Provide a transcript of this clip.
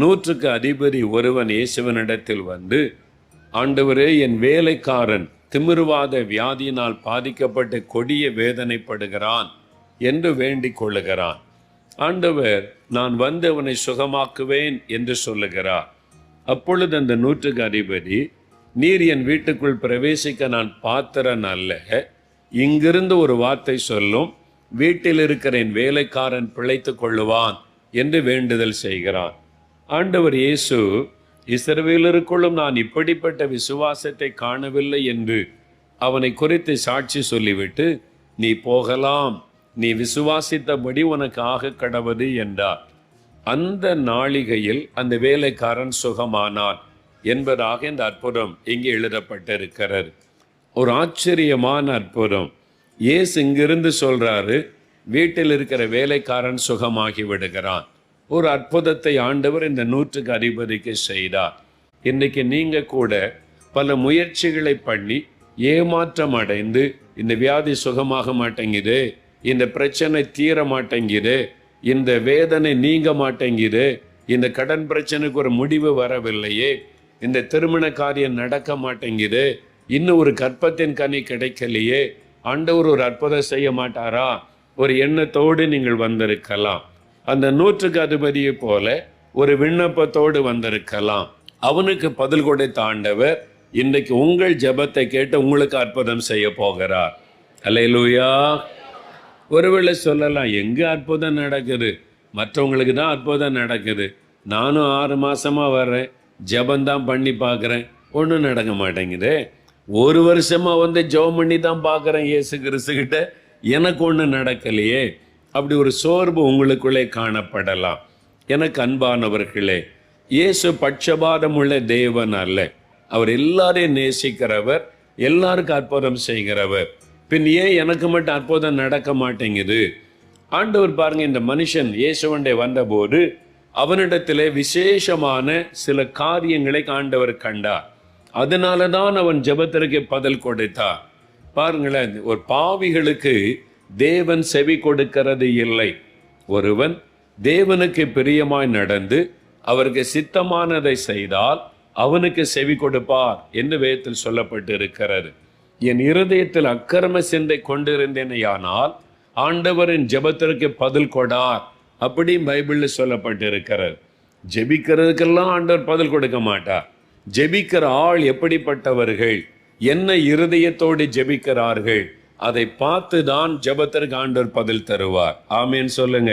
நூற்றுக்கு அதிபதி ஒருவன் இயேசுவனிடத்தில் வந்து ஆண்டவரே என் வேலைக்காரன் திமிருவாத வியாதியினால் பாதிக்கப்பட்டு கொடிய வேதனைப்படுகிறான் என்று வேண்டிக் கொள்ளுகிறான். ஆண்டவர் நான் வந்து அவனை சுகமாக்குவேன் என்று சொல்லுகிறார். அப்பொழுது அந்த நூற்றுக்கு அதிபதி நீர் என் வீட்டுக்குள் பிரவேசிக்க நான் பாத்திரன் அல்ல. இங்கிருந்து ஒரு வார்த்தை சொல்லும். வீட்டில் இருக்கிற என் வேலைக்காரன் பிழைத்து கொள்ளுவான் என்று வேண்டுதல் செய்கிறான். ஆண்டவர் இயேசு இஸ்ரவேலருக்குள்ளும் நான் இப்படிப்பட்ட விசுவாசத்தை காணவில்லை என்று அவனை குறித்து சாட்சி சொல்லிவிட்டு நீ போகலாம் நீ விசுவாசித்தபடி உனக்கு ஆக கடவது என்றார். அந்த நாளிகையில் அந்த வேலைக்காரன் சுகமானான் என்பதாக இந்த அற்புதம் இங்கே எழுதப்பட்டிருக்கிறார் ஒரு ஆச்சரியமான அற்புதம். இயேசு இங்கிருந்து சொல்றாரு வீட்டில் இருக்கிற வேலைக்காரன் சுகமாகி விடுகிறான். ஒரு அற்புதத்தை ஆண்டவர் இந்த நூற்றுக்கு அதிபதிக்கு செய்தார். இன்னைக்கு நீங்க கூட பல முயற்சிகளை பண்ணி ஏமாற்றம் அடைந்து இந்த வியாதி சுகமாக மாட்டேங்குது இந்த பிரச்சனை தீர மாட்டேங்குது இந்த வேதனை நீங்க மாட்டேங்குது இந்த கடன் பிரச்சனைக்கு ஒரு முடிவு வரவில்லையே இந்த திருமண காரியம் நடக்க மாட்டேங்குது இன்னும் ஒரு கற்பத்தின் கனி கிடைக்கலையே ஆண்டவர் ஒரு அற்புதம் செய்ய மாட்டாரா? ஒரு எண்ணத்தோடு நீங்கள் வந்திருக்கலாம். அந்த நூற்றுக்கு அதிபதியை போல ஒரு விண்ணப்பத்தோடு வந்திருக்கலாம். அவனுக்கு பதில் கொடை தாண்டவர் இன்றைக்கு உங்கள் ஜெபத்தை கேட்டு உங்களுக்கு அற்புதம் செய்ய போகிறார். அலையலூயா ஒருவேளை சொல்லலாம் எங்க அற்புதம் நடக்குது? மற்றவங்களுக்கு தான் அற்புதம் நடக்குது. நானும் ஆறு மாசமா வர்றேன். ஜபந்தான் பண்ணி பார்க்குறேன். ஒன்றும் நடக்க மாட்டேங்குது. ஒரு வருஷமா வந்து ஜெபம் பண்ணி தான் பார்க்குறேன் இயேசு கிறிஸ்துகிட்ட. எனக்கு ஒன்றும் நடக்கலையே. அப்படி ஒரு சோர்வு உங்களுக்குள்ளே காணப்படலாம். எனக்கு அன்பானவர்களே இயேசு பட்சபாதம் உள்ள தேவன் அல்ல. அவர் எல்லாரையும் நேசிக்கிறவர் எல்லாருக்கும் அற்புதம் செய்கிறவர். பின் ஏன் எனக்கு மட்டும் அற்புதம் நடக்க மாட்டேங்குது? ஆண்டவர் பாருங்க இந்த மனுஷன் இயேசுவண்டே வந்தபோது அவனிடத்திலே விசேஷமான சில காரியங்களை ஆண்டவர் கண்டார். அதனால தான் அவன் ஜபத்திற்கு பதில் கொடுத்தார். பாருங்களேன் ஒரு பாவிகளுக்கு தேவன் செவி கொடுக்கிறது இல்லை. ஒருவன் தேவனுக்கு பிரியமாய் நடந்து அவருக்கு சித்தமானதை செய்தால் அவனுக்கு செவி கொடுப்பார் என்று வேதத்தில் சொல்லப்பட்டு இருக்கிறது என் இருதயத்தில் அக்கிரம சிந்தை கொண்டிருந்தேனையானால் ஆண்டவரின் ஜபத்திற்கு பதில் கொடார் அப்படி பைபிளில் சொல்லப்பட்டிருக்கிறது. ஜெபிக்கிறதுக்கெல்லாம் ஆண்டவர் பதில் கொடுக்க மாட்டார். ஜெபிக்கிற ஆள் எப்படிப்பட்டவர்கள்? என்ன இருதயத்தோடு ஜெபிக்கிறார்கள்? அதை பார்த்து தான் ஜபத்திற்கு ஆண்டவர் பதில் தருவார். ஆமேன்னு சொல்லுங்க.